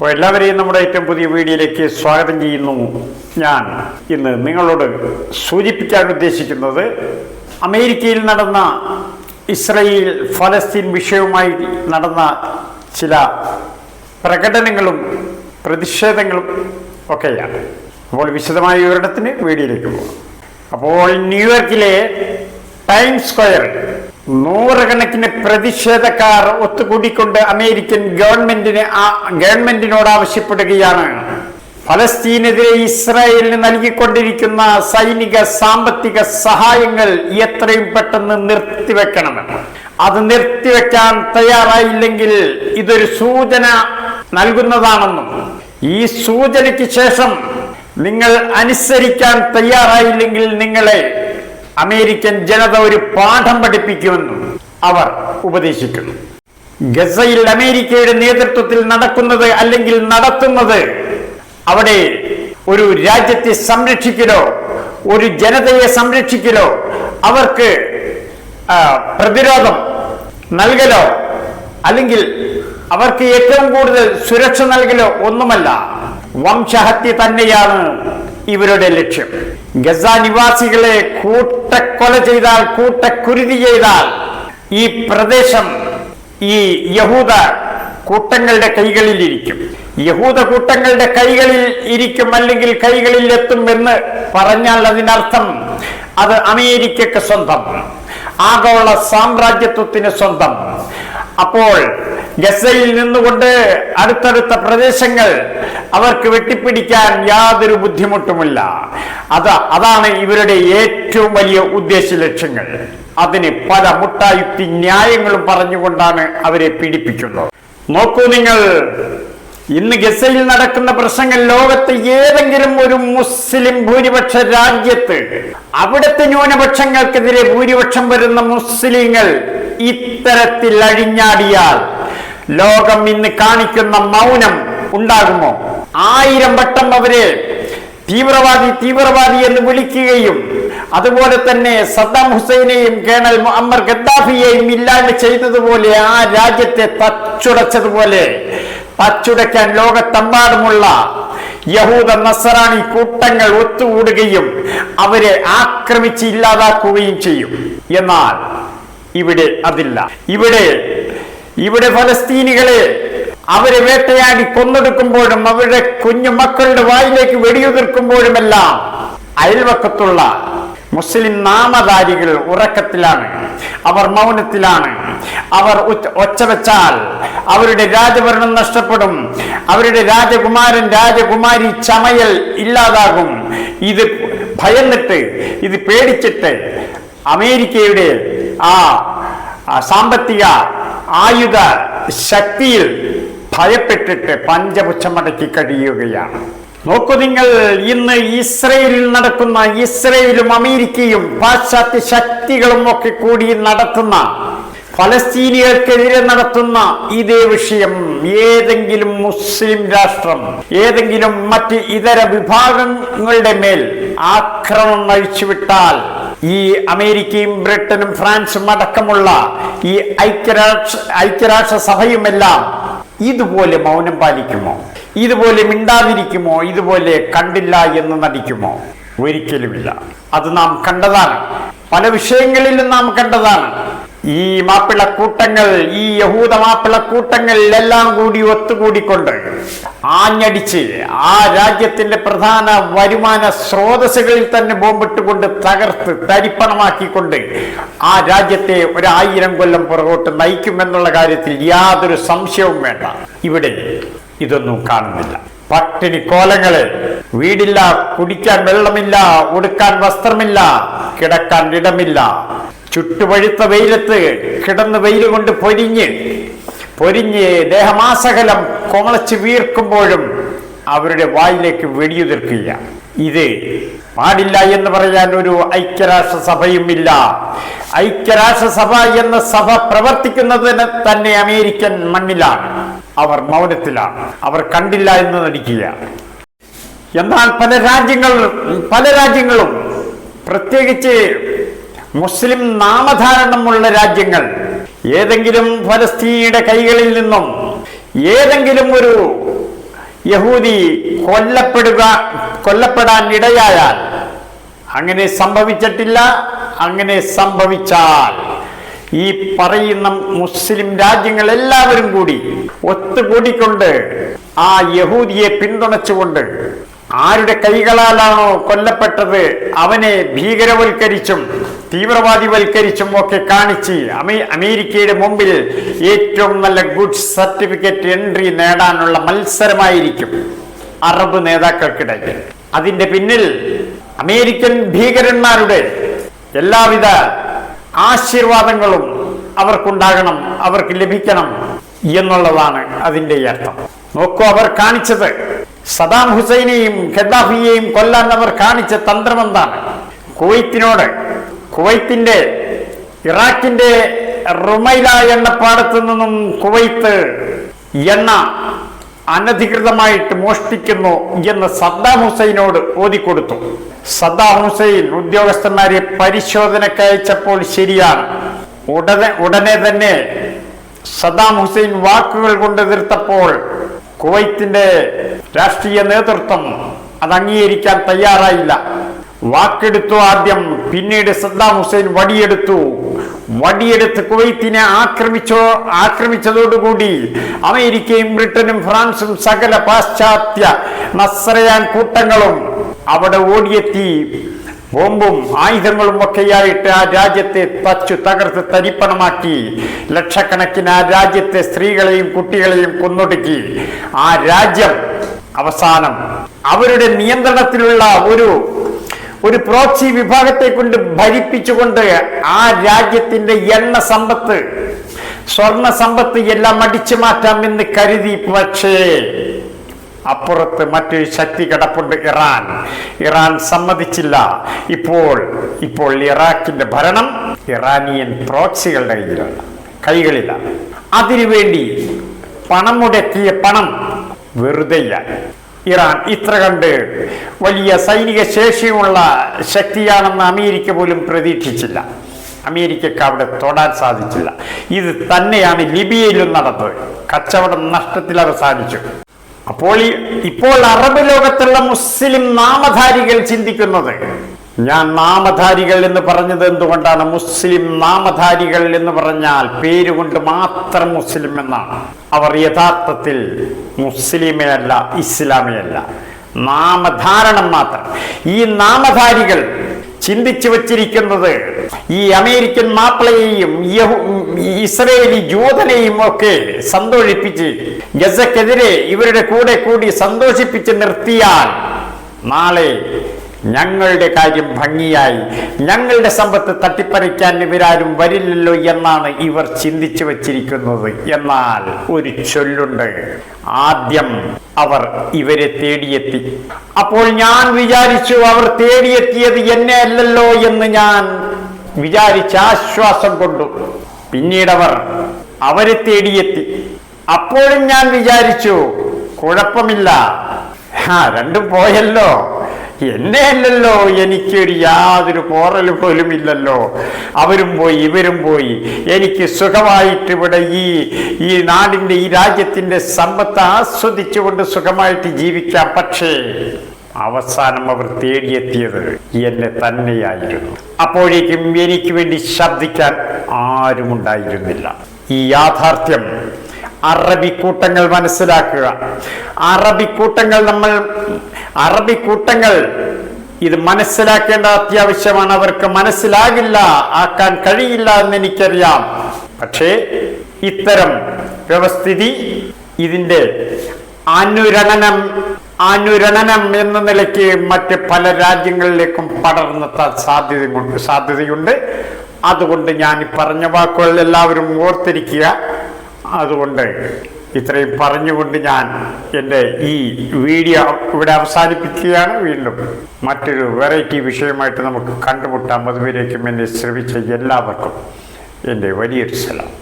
അപ്പോൾ എല്ലാവരെയും നമ്മുടെ ഏറ്റവും പുതിയ വീഡിയോയിലേക്ക് സ്വാഗതം ചെയ്യുന്നു ഞാൻ. ഇന്ന് നിങ്ങളോട് സൂചിപ്പിക്കാൻ ഉദ്ദേശിക്കുന്നത് അമേരിക്കയിൽ നടന്ന ഇസ്രയേൽ ഫലസ്തീൻ വിഷയവുമായി നടന്ന ചില പ്രകടനങ്ങളും പ്രതിഷേധങ്ങളും ഒക്കെയാണ്. അപ്പോൾ വിശദമായ വിവരണത്തിന് വീഡിയോയിലേക്ക് പോകും. അപ്പോൾ ന്യൂയോർക്കിലെ ടൈം സ്ക്വയറിൽ നൂറുകണക്കിന് പ്രതിഷേധക്കാർ ഒത്തുകൂടിക്കൊണ്ട് അമേരിക്കൻ ഗവൺമെന്റിന് ഗവൺമെന്റിനോട് ആവശ്യപ്പെടുകയാണ്. ഫലസ്തീനെതിരെ ഇസ്രായേലിന് നൽകിക്കൊണ്ടിരിക്കുന്ന സൈനിക സാമ്പത്തിക സഹായങ്ങൾ എത്രയും പെട്ടെന്ന് നിർത്തിവെക്കണം. അത് നിർത്തിവെക്കാൻ തയ്യാറായില്ലെങ്കിൽ ഇതൊരു സൂചന നൽകുന്നതാണെന്നും. ഈ സൂചനയ്ക്ക് ശേഷം നിങ്ങൾ അനുസരിക്കാൻ തയ്യാറായില്ലെങ്കിൽ നിങ്ങളെ അമേരിക്കൻ ജനത ഒരു പാഠം പഠിപ്പിക്കുമെന്നും അവർ ഉപദേശിക്കുന്നു. ഗസയിൽ അമേരിക്കയുടെ നേതൃത്വത്തിൽ നടക്കുന്നത് അല്ലെങ്കിൽ നടത്തുന്നത് അവിടെ ഒരു രാജ്യത്തെ സംരക്ഷിക്കലോ ഒരു ജനതയെ സംരക്ഷിക്കലോ അവർക്ക് പ്രതിരോധം നൽകലോ അല്ലെങ്കിൽ അവർക്ക് ഏറ്റവും കൂടുതൽ സുരക്ഷ നൽകലോ ഒന്നുമല്ല. വംശഹത്യ തന്നെയാണ് ഇവരുടെ ലക്ഷ്യം. ഗസ നിവാസികളെ കൂട്ടക്കൊല ചെയ്താൽ കൂട്ടക്കുരുതി ചെയ്താൽ ഈ പ്രദേശം ഈ യഹൂദ കൂട്ടങ്ങളുടെ കൈകളിൽ ഇരിക്കും യഹൂദ കൂട്ടങ്ങളുടെ കൈകളിൽ ഇരിക്കും അല്ലെങ്കിൽ കൈകളിൽ എത്തും എന്ന് പറഞ്ഞാൽ അതിനർത്ഥം അത് അമേരിക്കക്ക് സ്വന്തം ആഗോള സാമ്രാജ്യത്വത്തിന് സ്വന്തം. അപ്പോൾ ഗസയിൽ നിന്നുകൊണ്ട് അടുത്തടുത്ത പ്രദേശങ്ങൾ അവർക്ക് വെട്ടിപ്പിടിക്കാൻ യാതൊരു ബുദ്ധിമുട്ടുമില്ല. അത് അതാണ് ഇവരുടെ ഏറ്റവും വലിയ ഉദ്ദേശ ലക്ഷ്യങ്ങൾ. അതിന് പല മുട്ടായുക്തി ന്യായങ്ങളും പറഞ്ഞുകൊണ്ടാണ് അവരെ പീഡിപ്പിക്കുന്നത്. നോക്കൂ നിങ്ങൾ ഇന്ന് ഗസയിൽ നടക്കുന്ന പ്രശ്നങ്ങൾ ലോകത്തെ ഏതെങ്കിലും ഒരു മുസ്ലിം ഭൂരിപക്ഷ രാജ്യത്ത് അവിടുത്തെ ന്യൂനപക്ഷങ്ങൾക്കെതിരെ ഭൂരിപക്ഷം വരുന്ന മുസ്ലിങ്ങൾ ഇത്തരത്തിൽ അഴിഞ്ഞാടിയാൽ ലോകം ഇന്ന് കാണിക്കുന്ന മൗനം ഉണ്ടാകുമോ? ആയിരം വട്ടം അവരെ തീവ്രവാദി തീവ്രവാദി എന്ന് വിളിക്കുകയും അതുപോലെ തന്നെ സദ്ദാം ഹുസൈനെയും കേണൽ അമർ ഗദ്ദാഫിയെയും ഇല്ലാണ്ട് ചെയ്തതുപോലെ ആ രാജ്യത്തെ തച്ചുടച്ചതുപോലെ തച്ചുടയ്ക്കാൻ ലോകത്തെമ്പാടുമുള്ള യഹൂദ നസറാണി കൂട്ടങ്ങൾ ഒത്തുകൂടുകയും അവരെ ആക്രമിച്ച് ഇല്ലാതാക്കുകയും ചെയ്യും. എന്നാൽ ഇവിടെ അതില്ല. ഇവിടെ ഇവിടെ ഫലസ്തീനികളെ അവരെ വേട്ടയാടി കൊന്നെടുക്കുമ്പോഴും അവരുടെ കുഞ്ഞു മക്കളുടെ വായിലേക്ക് വെടിയുതിർക്കുമ്പോഴുമെല്ലാം അയൽവക്കത്തുള്ള മുസ്ലിം നാമധാരികൾ ഉറക്കത്തിലാണ്. അവർ മൗനത്തിലാണ്. അവർ ഒച്ച വെച്ചാൽ അവരുടെ രാജഭരണം നഷ്ടപ്പെടും. അവരുടെ രാജകുമാരൻ രാജകുമാരി ചമയൽ ഇല്ലാതാകും. ഇത് ഭയന്നിട്ട് ഇത് പേടിച്ചിട്ട് അമേരിക്കയുടെ ആ സാമ്പത്തിക ആയുധ ശക്തിയിൽ ഭയപ്പെട്ടിട്ട് പഞ്ചപുച്ഛമടക്കി കഴിയുകയാണ്. നോക്കൂ നിങ്ങൾ ഇന്ന് ഇസ്രയേലിൽ നടക്കുന്ന ഇസ്രയേലും അമേരിക്കയും പാശ്ചാത്യ ശക്തികളും ഒക്കെ കൂടി നടത്തുന്ന ഫലസ്തീനികൾക്കെതിരെ നടത്തുന്ന ഇതേ വിഷയം ഏതെങ്കിലും മുസ്ലിം രാഷ്ട്രം ഏതെങ്കിലും മറ്റ് ഇതര വിഭാഗങ്ങളുടെ മേൽ ആക്രമണം അഴിച്ചുവിട്ടാൽ ഈ അമേരിക്കയും ബ്രിട്ടനും ഫ്രാൻസും അടക്കമുള്ള ഈ ഐക്യരാഷ്ട്ര ഐക്യരാഷ്ട്ര സഭയുമെല്ലാം ഇതുപോലെ മൗനം പാലിക്കുമോ? ഇതുപോലെ മിണ്ടാതിരിക്കുമോ? ഇതുപോലെ കണ്ടില്ല എന്ന് നടിക്കുമോ? ഒരിക്കലുമില്ല. അത് നാം കണ്ടതാണ്. പല വിഷയങ്ങളിലും നാം കണ്ടതാണ്. ഈ മാപ്പിളക്കൂട്ടങ്ങൾ ഈ യഹൂദ മാപ്പിളക്കൂട്ടങ്ങളിലെല്ലാം കൂടി ഒത്തുകൂടിക്കൊണ്ട് ആഞ്ഞടിച്ച് ആ രാജ്യത്തിന്റെ പ്രധാന വരുമാന സ്രോതസ്സുകളിൽ തന്നെ ബോംബിട്ടുകൊണ്ട് തകർത്ത് തരിപ്പണമാക്കിക്കൊണ്ട് ആ രാജ്യത്തെ ഒരായിരം കൊല്ലം പുറകോട്ട് നയിക്കുമെന്നുള്ള കാര്യത്തിൽ യാതൊരു സംശയവും വേണ്ട. ഇവിടെ ഇതൊന്നും കാണുന്നില്ല. പട്ടിണി കോലങ്ങളെ വീടില്ല കുടിക്കാൻ വെള്ളമില്ല ഉടുക്കാൻ വസ്ത്രമില്ല കിടക്കാൻ ഇടമില്ല. ചുട്ടുപഴുത്ത വെയിലത്ത് കിടന്ന് വെയിൽ കൊണ്ട് പൊരിഞ്ഞ് പൊരിഞ്ഞ് ദേഹമാസകലം കൊമളച്ച് വീർക്കുമ്പോഴും അവരുടെ വായിലേക്ക് വെടിയുതിർക്കില്ല ഇത് പാടില്ല എന്ന് പറയാൻ ഒരു ഐക്യരാഷ്ട്ര സഭയുമില്ല ഐക്യരാഷ്ട്രസഭ എന്ന സഭ പ്രവർത്തിക്കുന്നതിന് തന്നെ അമേരിക്കൻ മണ്ണിലാണ്. അവർ മൗനത്തിലാണ്. അവർ കണ്ടില്ല എന്ന് നടിക്കുക. എന്നാൽ പല രാജ്യങ്ങൾ പല രാജ്യങ്ങളും പ്രത്യേകിച്ച് മുസ്ലിം നാമധാരണമുള്ള രാജ്യങ്ങൾ. ഏതെങ്കിലും ഫലസ്തീനയുടെ കൈകളിൽ നിന്നും ഏതെങ്കിലും ഒരു യഹൂദി കൊല്ലപ്പെടുക കൊല്ലപ്പെടാൻ ഇടയായാൽ അങ്ങനെ സംഭവിച്ചിട്ടില്ല അങ്ങനെ സംഭവിച്ചാൽ ഈ പറയുന്ന മുസ്ലിം രാജ്യങ്ങൾ എല്ലാവരും കൂടി ഒത്തുകൂടിക്കൊണ്ട് ആ യഹൂദിയെ പിന്തുണച്ചുകൊണ്ട് ആരുടെ കൈകളാലാണോ കൊല്ലപ്പെട്ടത് അവനെ ഭീകരവൽക്കരിച്ചും തീവ്രവാദിവൽക്കരിച്ചും ഒക്കെ കാണിച്ച് അമേ അമേരിക്കയുടെ മുമ്പിൽ ഏറ്റവും നല്ല ഗുഡ് സർട്ടിഫിക്കറ്റ് എൻട്രി നേടാനുള്ള മത്സരമായിരിക്കും അറബ് നേതാക്കൾക്കിടയിൽ. അതിന്റെ പിന്നിൽ അമേരിക്കൻ ഭീകരന്മാരുടെ എല്ലാവിധ ആശീർവാദങ്ങളും അവർക്കുണ്ടാകണം അവർക്ക് ലഭിക്കണം എന്നുള്ളതാണ് അതിന്റെ അർത്ഥം. നോക്കൂ അവർ കാണിച്ചത് സദാം ഹുസൈനെയും ഖദ്ദാഫിയെയും കൊല്ലാൻ അവർ കാണിച്ച തന്ത്രം എന്താണ് കുവൈത്തിനോട് കുവൈത്തിന്റെ ഇറാഖിന്റെ റുമൈല എണ്ണപ്പാടത്തു നിന്നും കുവൈത്ത് എണ്ണ അനധികൃതമായിട്ട് മോഷ്ടിക്കുന്നു എന്ന് സദ്ദാം ഹുസൈനോട് ഓതിക്കൊടുത്തു. സദ്ദാം ഹുസൈൻ ഉദ്യോഗസ്ഥന്മാരെ പരിശോധനക്കയച്ചപ്പോൾ ശരിയാണ്. ഉടനെ ഉടനെ തന്നെ സദ്ദാം ഹുസൈൻ വാക്കുകൾ കൊണ്ട് എതിർത്തപ്പോൾ കുവൈത്തിന്റെ രാഷ്ട്രീയ നേതൃത്വം അത് അംഗീകരിക്കാൻ തയ്യാറായില്ല. വാക്കെടുത്തു ആദ്യം പിന്നീട് സദ്ദാം ഹുസൈൻ വടിയെടുത്തു. വടിയെടുത്ത് കുവൈത്തിനെ ആക്രമിച്ചോ ആക്രമിച്ചതോടുകൂടി അമേരിക്കയും ബ്രിട്ടനും ഫ്രാൻസും സകല പാശ്ചാത്യ നസ്രയാൻ കൂട്ടങ്ങളും അവിടെ ഓടിയെത്തി. ബോംബും ആയുധങ്ങളും ഒക്കെയായിട്ട് ആ രാജ്യത്തെ തച്ചു തകർത്ത് തരിപ്പണമാക്കി. ലക്ഷക്കണക്കിന് ആ രാജ്യത്തെ സ്ത്രീകളെയും കുട്ടികളെയും കൊന്നൊടുക്കി. ആ രാജ്യം അവസാനം അവരുടെ നിയന്ത്രണത്തിലുള്ള ഒരു ഒരു പ്രോക്സി വിഭാഗത്തെ കൊണ്ട് ഭരിപ്പിച്ചുകൊണ്ട് ആ രാജ്യത്തിന്റെ എണ്ണ സമ്പത്ത് സ്വർണ സമ്പത്ത് എല്ലാം അടിച്ചു മാറ്റാമെന്ന് കരുതി. പക്ഷേ അപ്പുറത്ത് മറ്റൊരു ശക്തി കിടപ്പുണ്ട് ഇറാൻ. ഇറാൻ സമ്മതിച്ചില്ല. ഇപ്പോൾ ഇപ്പോൾ ഇറാഖിന്റെ ഭരണം ഇറാനിയൻ പ്രോക്സികളുടെ കയ്യിലാണ്. കൈകളിലാണ് അതിനുവേണ്ടി പണം മുടക്കിയ പണം വെറുതെയില്ല. ഇറാൻ ഇത്ര കണ്ട് വലിയ സൈനിക ശേഷിയുമുള്ള ശക്തിയാണെന്ന് അമേരിക്ക പോലും പ്രതീക്ഷിച്ചില്ല. അമേരിക്കക്ക് അവിടെ തൊടാൻ സാധിച്ചില്ല. ഇത് തന്നെയാണ് ലിബിയയിലും നടന്നത്. കച്ചവടം നഷ്ടത്തിൽ അവസാനിച്ചു അപ്പോൾ ഇപ്പോൾ അറബ് ലോകത്തുള്ള മുസ്ലിം നാമധാരികൾ ചിന്തിക്കുന്നത് ഞാൻ നാമധാരികൾ എന്ന് പറഞ്ഞത് എന്തുകൊണ്ടാണ്? മുസ്ലിം നാമധാരികൾ എന്ന് പറഞ്ഞാൽ പേരുകൊണ്ട് മാത്രം മുസ്ലിം എന്നാണ്. അവർ യഥാർത്ഥത്തിൽ മുസ്ലിമേ അല്ല ഇസ്ലാമേ അല്ല നാമധാരണം മാത്രം. ഈ നാമധാരികൾ ചിന്തിച്ചു വച്ചിരിക്കുന്നത്. ഈ അമേരിക്കൻ മാപ്പിളയെയും ഇസ്രയേലി ജൂതനെയും ഒക്കെ സന്തോഷിപ്പിച്ച് ഗസക്കെതിരെ ഇവരുടെ കൂടെ കൂടി സന്തോഷിപ്പിച്ച് നിർത്തിയാൽ നാളെ ഞങ്ങളുടെ കാര്യം ഭംഗിയായി ഞങ്ങളുടെ സമ്പത്ത് തട്ടിപ്പറിക്കാൻ ഇവരാരും വരില്ലല്ലോ എന്നാണ് ഇവർ ചിന്തിച്ചു വച്ചിരിക്കുന്നത്. എന്നാൽ ഒരു ചൊല്ലുണ്ട്. ആദ്യം അവർ ഇവരെ തേടിയെത്തി. അപ്പോൾ ഞാൻ വിചാരിച്ചു അവർ തേടിയെത്തിയത് എന്നെ അല്ലല്ലോ എന്ന് ഞാൻ വിചാരിച്ച ആശ്വാസം കൊണ്ടു. പിന്നീടവർ അവരെ തേടിയെത്തി. അപ്പോഴും ഞാൻ വിചാരിച്ചു കുഴപ്പമില്ല. ആ രണ്ടും പോയല്ലോ. എന്നെ അല്ലല്ലോ എനിക്കൊരു യാതൊരു പോറൽ പോലും ഇല്ലല്ലോ. അവരും പോയി ഇവരും പോയി. എനിക്ക് സുഖമായിട്ട് ഇവിടെ ഈ ഈ നാടിന്റെ ഈ രാജ്യത്തിന്റെ സമ്പത്ത് ആസ്വദിച്ചുകൊണ്ട് സുഖമായിട്ട് ജീവിക്കാം. പക്ഷേ അവസാനം അവർ തേടിയെത്തിയത് എന്നെ തന്നെയായിരുന്നു. അപ്പോഴേക്കും എനിക്ക് വേണ്ടി ശബ്ദിക്കാൻ ആരുമുണ്ടായിരുന്നില്ല. ഈ യാഥാർത്ഥ്യം അറബിക്കൂട്ടങ്ങൾ മനസ്സിലാക്കുക. അറബിക്കൂട്ടങ്ങൾ നമ്മൾ അറബി കൂട്ടങ്ങൾ ഇത് മനസ്സിലാക്കേണ്ട അത്യാവശ്യമാണ്. അവർക്ക് മനസ്സിലാകില്ല ആക്കാൻ കഴിയില്ല എന്ന് എനിക്കറിയാം. പക്ഷേ ഇത്തരം വ്യവസ്ഥിതി ഇതിന്റെ അനുരണനം അനുരണനം എന്ന നിലയ്ക്ക് മറ്റ് പല രാജ്യങ്ങളിലേക്കും പടർന്നെത്താൻ സാധ്യതയുണ്ട് സാധ്യതയുണ്ട്. അതുകൊണ്ട് ഞാൻ പറഞ്ഞ വാക്കുകൾ എല്ലാവരും ഓർത്തിരിക്കുക. അതുകൊണ്ട് ഇത്രയും പറഞ്ഞുകൊണ്ട് ഞാൻ എന്റെ ഈ വീഡിയോ ഇവിടെ അവസാനിപ്പിക്കുകയാണ് വീണ്ടും. മറ്റൊരു വെറൈറ്റി വിഷയമായിട്ട് നമുക്ക് കണ്ടുമുട്ടാം. അതുവരേക്കും എന്നെ ശ്രമിച്ച എല്ലാവർക്കും എന്റെ വലിയൊരു സലാം.